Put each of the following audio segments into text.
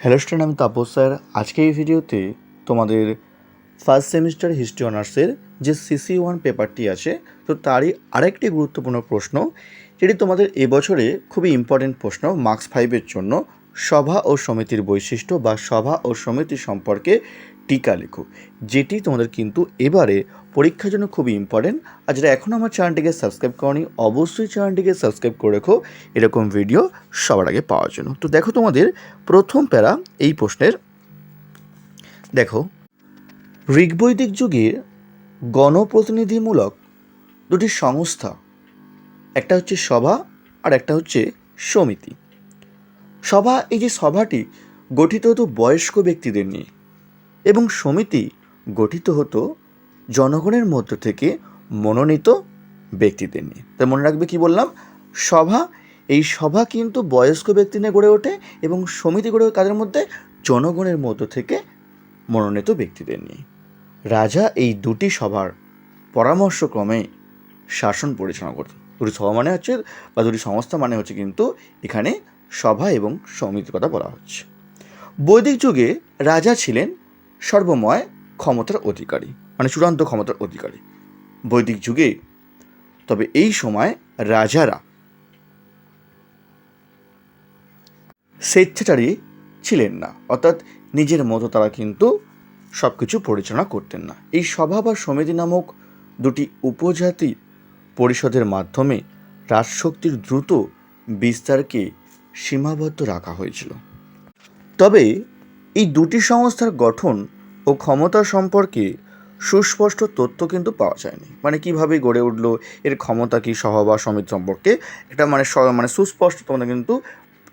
Hello student, আমি Tapas sir. আজকে এই ভিডিওতে তোমাদের ফার্স্ট সেমিস্টার হিস্ট্রি অনার্সের যে সিসি ওয়ান পেপারটি আছে, তো তারই আরেকটি গুরুত্বপূর্ণ প্রশ্ন, যেটি তোমাদের এবছরে খুবই ইম্পর্টেন্ট প্রশ্ন মার্কস ফাইভের জন্য সভা ও সমিতির বৈশিষ্ট্য বা সভা ও সমিতি সম্পর্কে টিকা লেখো, যেটি তোমাদের কিন্তু এবারে পরীক্ষার জন্য খুবই ইম্পর্টেন্ট আর যারা এখনও আমার চ্যানেলটিকে সাবস্ক্রাইব করনি, অবশ্যই চ্যানেলটিকে সাবস্ক্রাইব করে রেখো। এরকম ভিডিও সবার আগে পাওয়ার জন্য। তো দেখো তোমাদের প্রথম প্যারা এই প্রশ্নের। দেখো, ঋগ্বৈদিক যুগের গণপ্রতিনিধিমূলক দুটি সংস্থা, একটা হচ্ছে সভা আর একটা হচ্ছে সমিতি। সভা এই যে সভাটি গঠিত হতো বয়স্ক ব্যক্তিদের নিয়ে। এবং সমিতি গঠিত হতো জনগণের মধ্য থেকে মনোনীত ব্যক্তিদের নিয়ে। তাই মনে রাখবে কি বললাম? সভা, এই সভা কিন্তু বয়স্ক ব্যক্তি নিয়ে গড়ে ওঠে এবং সমিতি গড়ে কাদের মধ্যে জনগণের মধ্য থেকে মনোনীত ব্যক্তিদের নিয়ে। রাজা এই দুটি সভার পরামর্শক্রমে শাসন পরিচালনা করতেন। দুটি সভা মানে হচ্ছে, বা দুটি সংস্থা মানে হচ্ছে কিন্তু এখানে সভা এবং সমিতির কথা বলা হচ্ছে। বৈদিক যুগে রাজা ছিলেন সর্বময় ক্ষমতার অধিকারী মানে চূড়ান্ত ক্ষমতার অধিকারী। বৈদিক যুগে, তবে এই সময় রাজারা স্বেচ্ছাচারী ছিলেন না, অর্থাৎ নিজের মতো তারা কিন্তু সব কিছু পরিচালনা করতেন না। এই সভা বা সমিতি নামক দুটি উপজাতি পরিষদের মাধ্যমে রাজশক্তির দ্রুত বিস্তারকে সীমাবদ্ধ রাখা হয়েছিল। তবে এই দুটি সংস্থার গঠন ও ক্ষমতা সম্পর্কে সুস্পষ্ট তথ্য কিন্তু পাওয়া যায়নি। মানে কীভাবে গড়ে উঠল, এর ক্ষমতা কি সহ বা সমিতি সম্পর্কে, এটা মানে মানে সুস্পষ্ট তোমাদের কিন্তু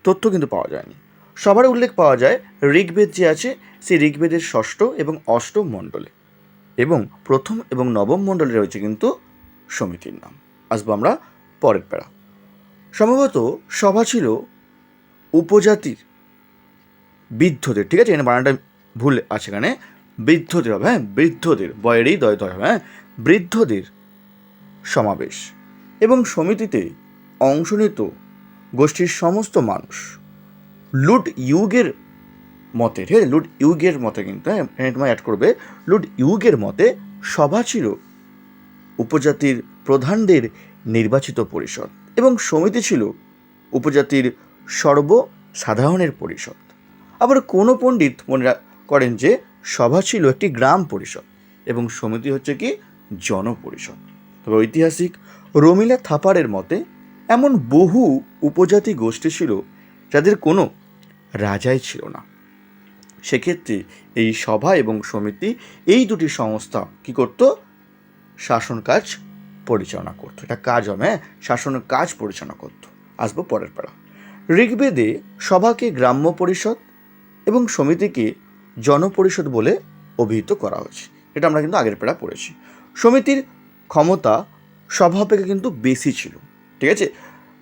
তথ্য কিন্তু পাওয়া যায়নি। সবার উল্লেখ পাওয়া যায়, ঋগ্বেদ যে আছে, সেই ঋগ্বেদের ষষ্ঠ এবং অষ্টম মণ্ডলে। এবং প্রথম এবং নবম মণ্ডলে রয়েছে কিন্তু সমিতির নাম। আসব আমরা পরের প্যারা। সম্ভবত সভা ছিল উপজাতির, বৃদ্ধদের, ঠিক আছে? এখানে বানানটা ভুল আছে এখানে। বৃদ্ধদের হবে হ্যাঁ? বৃদ্ধদের, বয়েরই দয় দয় হ্যাঁ? বৃদ্ধদের সমাবেশ। এবং সমিতিতে অংশ নিত গোষ্ঠীর সমস্ত মানুষ। লুট ইউগের মতে হ্যাঁ লুট ইউগের মতে কিন্তু হ্যাঁ? তোমায় অ্যাড করবে। লুট ইউগের মতে সভা ছিল উপজাতির প্রধানদের নির্বাচিত পরিষদ এবং সমিতি ছিল উপজাতির সর্বসাধারণের পরিষদ। আবার কোনো পণ্ডিত মনে করেন যে সভা ছিল একটি গ্রাম পরিষদ এবং সমিতি হচ্ছে কি জনপরিষদ। তবে ঐতিহাসিক রমিলা থাপারের মতে এমন বহু উপজাতি গোষ্ঠী ছিল যাদের কোনো রাজাই ছিল না। সেক্ষেত্রে এই সভা এবং সমিতি এই দুটি সংস্থা কি করত? শাসন কাজ পরিচালনা করতো। এটা কাজ হবে হ্যাঁ? শাসনের কাজ পরিচালনা করতো। আসব পরের পাড়া। ঋগ্বেদে সভাকে গ্রাম্য পরিষদ এবং সমিতিকে জনপরিষদ বলে অভিহিত করা হয়েছে। এটা আমরা কিন্তু আগের পেড়া পড়েছি। সমিতির ক্ষমতা সভা অপেক্ষা কিন্তু বেশি ছিল, ঠিক আছে?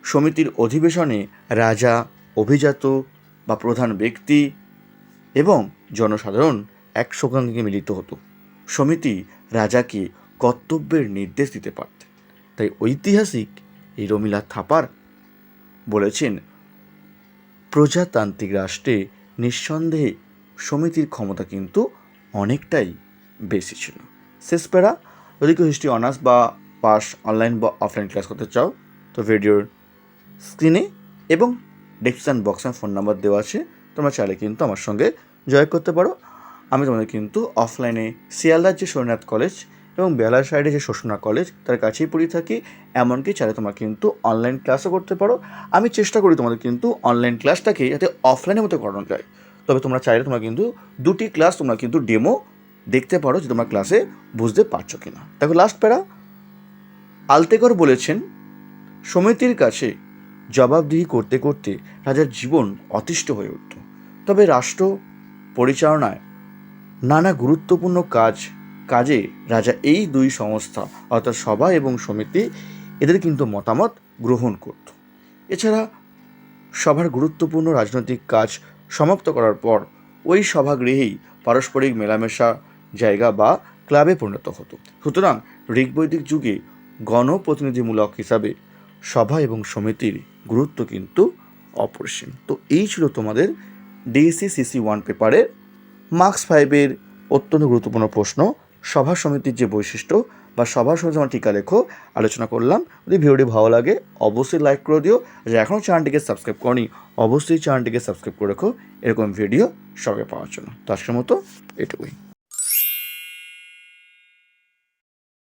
সমিতির অধিবেশনে রাজা, অভিজাত বা প্রধান ব্যক্তি এবং জনসাধারণ এক সঙ্গে মিলিত হতো। সমিতি রাজাকে কর্তব্যের নির্দেশ দিতে পারতেন তাই ঐতিহাসিক এই রমিলা থাপার বলেছেন, প্রজাতান্ত্রিক রাষ্ট্রে নিঃসন্দেহে সমিতির ক্ষমতা কিন্তু অনেকটাই বেশি ছিল। শেষ প্যারা, যদি কেউ হিস্ট্রি অনার্স বা পাস অনলাইন বা অফলাইন ক্লাস করতে চাও, তো ভিডিওর স্ক্রিনে এবং ডিসক্রিপশান বক্সে ফোন নাম্বার দেওয়া আছে, তোমরা চাইলে কিন্তু আমার সঙ্গে জয় করতে পারো। আমি তোমাদের কিন্তু অফলাইনে শিয়ালদার যে সোমনাথ কলেজ এবং বেলার সাইডে যে শোষণা কলেজ তার কাছেই পড়ে থাকি। এমনকি চাইলে তোমরা কিন্তু অনলাইন ক্লাসও করতে পারো। আমি চেষ্টা করি তোমাদের কিন্তু অনলাইন ক্লাসটাকে যাতে অফলাইনের মতো করানো যায়। তবে তোমরা চাইলে তোমরা কিন্তু দুটি ক্লাস তোমরা কিন্তু ডেমো দেখতে পারো যে তোমরা ক্লাসে বুঝতে পারছ কিনা। দেখো লাস্ট প্যারা আলতেকর বলেছেন, সমিতির কাছে জবাবদিহি করতে করতে রাজার জীবন অতিষ্ঠ হয়ে উঠত। তবে রাষ্ট্র পরিচালনায় নানা গুরুত্বপূর্ণ কাজ, কাজে রাজা এই দুই সংস্থা, অর্থাৎ সভা এবং সমিতি, এদের কিন্তু মতামত গ্রহণ করত। এছাড়া সভার গুরুত্বপূর্ণ রাজনৈতিক কাজ সমাপ্ত করার পর ওই সভাগৃহেই পারস্পরিক মেলামেশা, জায়গা বা ক্লাবে পরিণত হতো। সুতরাং ঋগ্বৈদিক যুগে গণপ্রতিনিধিমূলক হিসাবে সভা এবং সমিতির গুরুত্ব কিন্তু অপরিসীম। তো এই ছিল তোমাদের ডিএসসি সিসি ওয়ান পেপারের মার্কস ফাইভের অত্যন্ত গুরুত্বপূর্ণ প্রশ্ন। সভা সমিতির যে বৈশিষ্ট্য বা সবার সঙ্গে আমার টিকা লেখো, আলোচনা করলাম, যদি ভিডিওটি ভালো লাগে, অবশ্যই লাইক করে দিও। যে এখনও চ্যানেলটিকে সাবস্ক্রাইব করনি, অবশ্যই চ্যানেলটিকে সাবস্ক্রাইব করে রেখো। এরকম ভিডিও সবাই পাওয়ার জন্য। তো আজকের মতো এটুকুই।